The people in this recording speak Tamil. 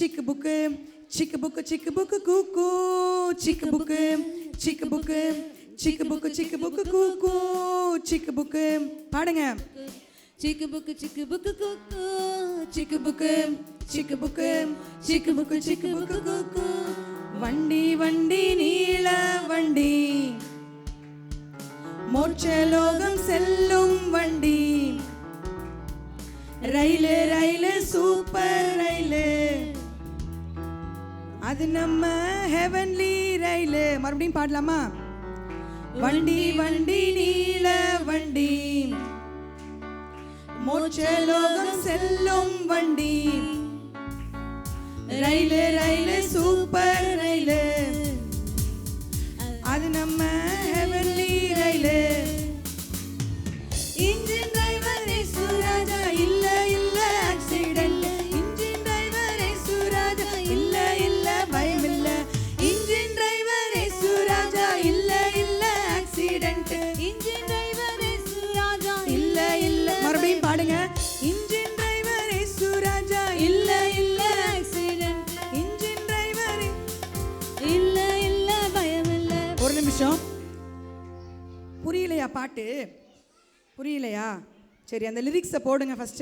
சிக்கு புக்கு சிக்கு புக்கு சிக்கு புக்கு கூக்கு சிக்கு புக்கு சிக்கு புக்கு சிக்கு புக்கு சிக்கு புக்கு கூக்கு சிக்கு புக்கு பாடுங்க. சிக்கு புக்கு சிக்கு புக்கு குக்கு சிக்கு புக்கு சிக்கு புக்கு சிக்கு புக்கு சிக்கு புக்கு கூக்கு வண்டி வண்டி நீள வண்டி. மோட்சலோகம் செல்லும் வண்டி. ரயிலு ரயிலு சூப்பர் ரயிலு. அது நம்ம ஹெவன்லி ரயிலு. மறுபடியும் பாடலாமா? வண்டி வண்டி நீல வண்டி. மோட்சலோகம் செல்லும் வண்டி. ரயிலு ரயிலு சூப்பர் ரயிலு. அது நம்ம இல்ல இல்ல ஆக்சிடென்ட் இன்ஜின் டிரைவர் இல்ல இல்ல பயம் இல்ல ஒரு நிமிஷம். புரியலையா பாட்டு? புரியலையா? சரி அந்த லிரிக்ஸை போடுங்க ஃபஸ்ட்டு